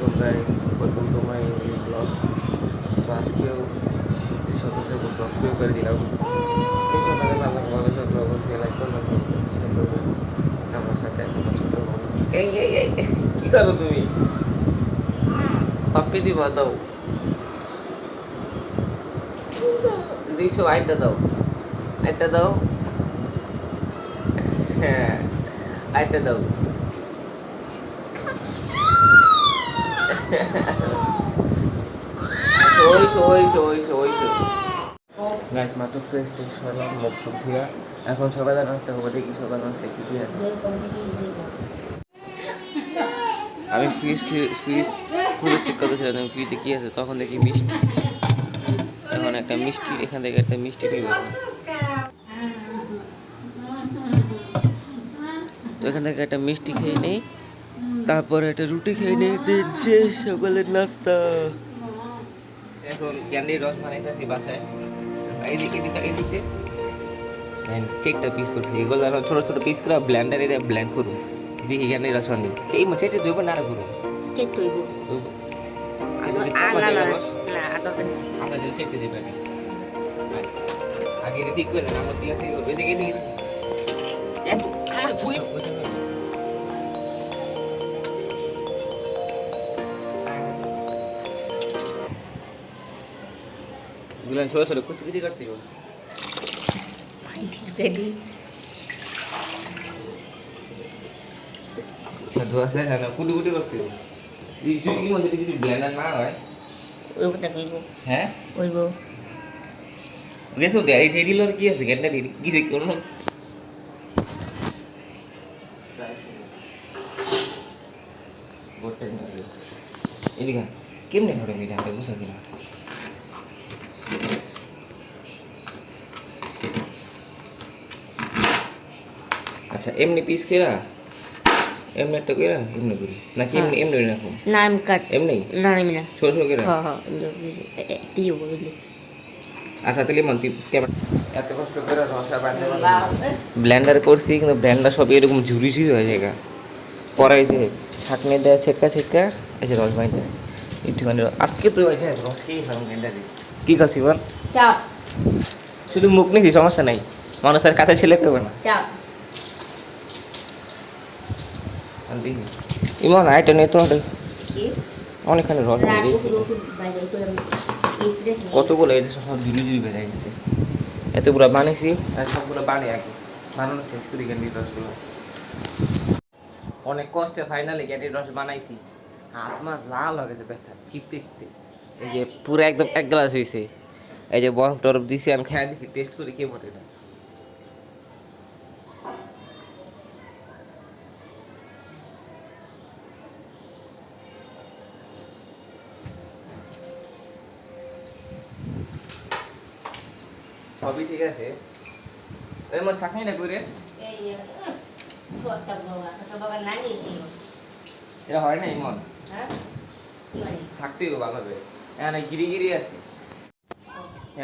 Welcome guys welcome to my blog তো আজকেও এই থেকে ব্লগ শুরু করে দিলাম। এই সকালে ভালো ভালো থাকল অবশ্যই লাইক করবেন শেয়ার করবেন আমার সাথে আমার ছোট এই করো তুমি? পাপ্পি দিবা দাও। দিছো, আইটা দাও। আইটা দাও। হ্যাঁ আইটা দাও। গাইস মাত্র ফ্রেশ ট্রেশ হলাম মুখ ধুয়া। এখন সকালে নাস্তা করব, দেখি সকাল নাস্তা কি আছে। আমি ফ্রিজ ফ্রিজ খুলে চেক করেছিলাম আমি ফ্রিজে কি আছে, তখন দেখি মিষ্টি। এখন একটা মিষ্টি, এখান থেকে একটা মিষ্টি পেয়ে তো এখান থেকে একটা মিষ্টি খেয়ে নেই। তারপরে একটা রুটি খেয়ে দিন শেষ সকালের নাস্তা। এখন ক্যান্ডির রস বানাইতেছি বাসায়। এইদিকে এদিকে এদিকে। চেকটা পিস করছি। এগুলো ছোটো ছোটো পিস করে ব্ল্যান্ডারে দিয়ে ব্ল্যান্ড করুন। দেখি রস বানি এই চেটে দেব না আর করুন। চেক না না না আগে। ঠিক করে আমরা ঠিক আছে এদিকে এদিকে। এত আর ফুই গুলান ছোট ছোট কুচি কুচি করতে হবে রেডি সাধু আছে না কুটি কুটি করতে হবে এই যদি কি মধ্যে যদি ব্লেন্ডার না হয় ওইটা কইব হ্যাঁ ওইব গেছো দে এই টেরিলর কি আছে গেন্ডা টেরি কি কোন এদিকে কেমনে ধরে মিটা বুঝা দিলাম আচ্ছা এমনি পিস কেরা এমনি একটা কেরা এমনি করি? নাকি এমনি এমনি রাখো না আমি কাট এমনি? না আমি না। ছোট ছোট কেরা হ্যাঁ হ্যাঁ দিও বলি আচ্ছা তাহলে মন তুই কেমন এত কষ্ট করে রসা ব্লেন্ডারে করছি কিন্তু ব্লেন্ডার সব এরকম ঝুরি ঝুরি হয়ে যায় পরাই যে ছাকনি দেয় ছেক্কা ছেক্কা এই যে রস বাইতে একটুখানি রস- আজকে তো হয়েছে রস খেয়ে খালাম ব্লেন্ডারে কী খাচ্ছি বল? চাপ। শুধু মুখ নিছি সমস্যা নাই? মানুষের কাছে ছেলে করবে না। চাপ আমি দেখি ইমন আইটা নেই তো আরে অনেকখানি রস কতগুলো এটা সব ঝুরি ঝুরি বেড়ে গেছে। এতগুলো বানিয়েছি আর সবগুলো বানে আগে। বানানো শেষ করি ক্যান্ডির রসগুলো। অনেক কষ্টে ফাইনালি ক্যান্ডির রস বানাইছি। হাত মা লাল হয়ে গেছে ব্যথা চিপতে চিপতে। এই যে পুরো একদম এক গ্লাস হয়েছে এই যে বরফ টরফ দিছি আমি খেয়ে দেখি টেস্ট করি কে বটে এটা সবই ঠিক আছে? এই মন চাকনি না করে এই এটা হয় না ইমন হ্যাঁ? থাকতেই হবে ভালোভাবে। এখানে গিরি গিরি আছে।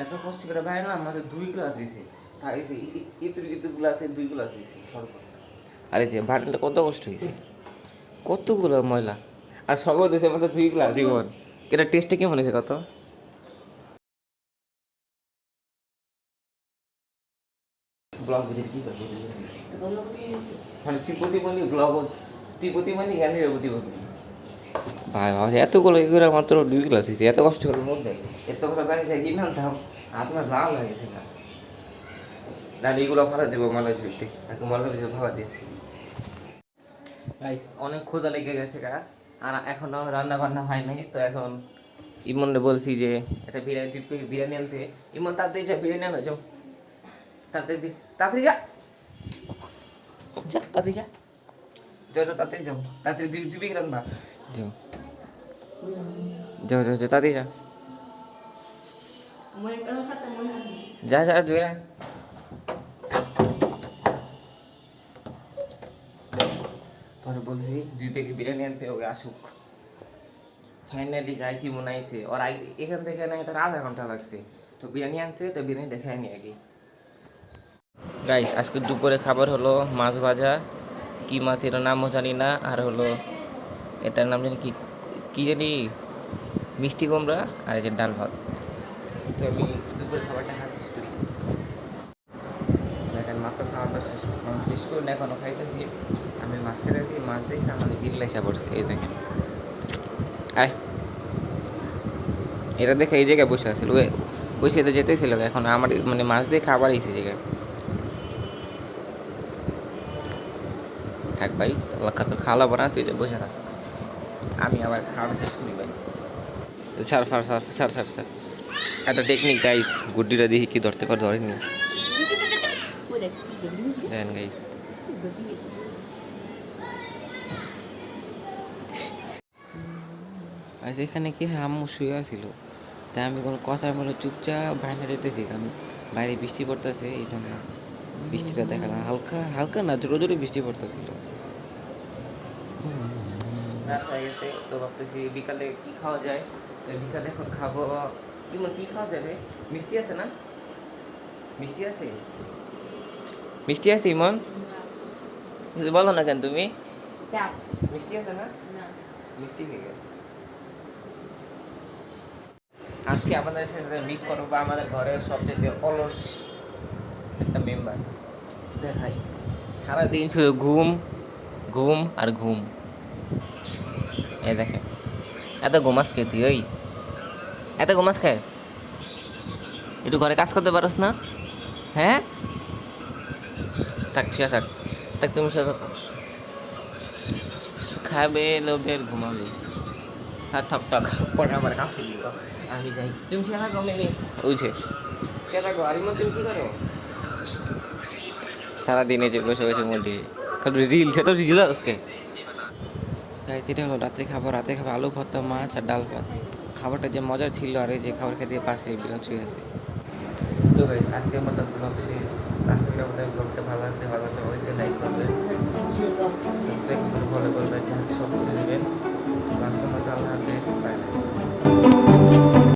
এত কষ্ট করে ভাই না আমাদের দুই গ্লাস হয়েছে তাই ইতুর ইতুর গ্লাসে দুই গ্লাস হয়েছে শরবত। আরে যে ভাড়াটা কত কষ্ট হয়েছে কতগুলো ময়লা। আর হয়েছে আমাদের দুই গ্লাস জীবন এটা টেস্টে কেমন হয়েছে কত? ব্লগ বুঝে কি করব মানে ত্রিপতি বলি ব্লগ ত্রিপতি মানে জ্ঞানী রেবতী বলি ভাই ভাই এতগুলো এগুলো মাত্র দুই গ্লাস হয়েছে এত কষ্ট করে মধ্যে এত করে বাইরে যাই কিনে আনতাম আপনার লাল হয়ে গেছে না। না এগুলো ভালো দেবো মালা ঝুলতে এখন মালা ঝুল ভাবা দিয়েছি। গাইস অনেক ক্ষুদা লেগে গেছে গা আর এখন আমার রান্না বান্না হয় নাই তো এখন ইমনরে বলছি যে একটা বিরিয়ানি তুই তুই বিরিয়ানি আনতে। ইমন তাড়াতাড়ি যা বিরিয়ানি আনো যাও। তাড়াতাড়ি বি- তাড়াতাড়ি যা। যা তাড়াতাড়ি যা। যাও যাও তাড়াতাড়ি যাও। তাড়াতাড়ি দুই দুই বিগ্রাম না যাও। যাও যাও যাও তাড়াতাড়ি যা। মনে করো সাথে মনে হয় যা যা দুই না পরে বলছি দুই প্যাকেট বিরিয়ানি আনতে ওকে আসুক। ফাইনালি গাইছি মনে আইছে। ওর আই এখান থেকে নাই তার আধা ঘণ্টা লাগছে। তো বিরিয়ানি আনছে তো বিরিয়ানি দেখায় নি আগে। গাইস আজকে দুপুরে খাবার হলো মাছ ভাজা কি মাছ এর নামও জানি না আর হলো এটার নাম জানি কি কি জানি? মিষ্টি কুমড়া আর এই যে ডাল ভাত। তো আমি দুপুর খাবারটা খাওয়া করি। দেখেন মাত্র খাওয়াটা শেষ করলাম শেষ করে না এখনও খাইতেছি। আমি মাছ খেতেছি মাছ দেখে আমাদের বিল এসে পড়ছে এই দেখেন। আয়। এটা দেখে এই জায়গায় বসে আছিল ওই সাইডে যেতেছিল এখন আমার মানে মাছ দিয়ে খাবার এসে জায়গায়। থাক ভাই তোর তোর খাওয়াবো না তুই বসে থাক। আমি আবার খাওয়াটা শেষ করি ভাই। ছাড় ফার ছাড় ছাড় ছাড় ছাড় একটা টেকনিক গাইস গুড্ডিটা দিয়ে কি ধরতে পারে, ধরেনি দেখবি? আচ্ছা এখানে কি আম্মু শুয়ে আছিল? তাই আমি কোনো কথা বলে চুপচাপ বাইরে যেতেছি, কারণ বাইরে বৃষ্টি পড়তেছে, এই জন্য বৃষ্টিটা দেখালাম। হালকা হালকা না, জোরে জোরে বৃষ্টি পড়তেছিল। রাত হয়ে গেছে তো ভাবতেছি বিকালে কি খাওয়া যায়? বিকালে এখন খাব ইমন কি খাওয়া যাবে? মিষ্টি আছে না? মিষ্টি আছে? মিষ্টি আছে ইমন? বলো না কেন তুমি? মিষ্টি আছে না। মিষ্টি থেকে আজকে আমাদের সাথে মিট করব বা আমাদের ঘরের সবচেয়ে অলস একটা মেম্বার দেখাই। সারাদিন শুধু ঘুম ঘুম আর ঘুম। এই দেখে। এত ঘুমাস কে তুই, ওই? এত ঘুমাস খায় একটু ঘরে কাজ করতে পারস না? হ্যাঁ? থাক শুয়ে থাক। থাক, তুমি থাকো। খাবে লোভে ঘুমাবে। আর থাক থাক। পরে আমার কাছে আমি যাই। তুমি সে থাকো মেয়ে ওইছে সে থাকো আর তুমি কি করো? যে বসে বসে মধ্যে খালি রিল সে তো রিল আজকে। গাইস এটা হলো, রাত্রে খাবার রাতে খাবার আলু ভর্তা, মাছ আর ডাল ভাত। খাবারটা যে মজা ছিল আর এই যে খাবার খেতে পাশে বিড়াল শুয়ে আছে। তো গাইস আজকের মতো ব্লগ শেষ। আশা করি আমাদের ব্লগটা ভালো লাগতে ভালো লাগতে অবশ্যই লাইক করবেন সাবস্ক্রাইব করে ফলো করবেন সব করে দেবেন। আজকের মতো আল্লাহ হাফেজ বাই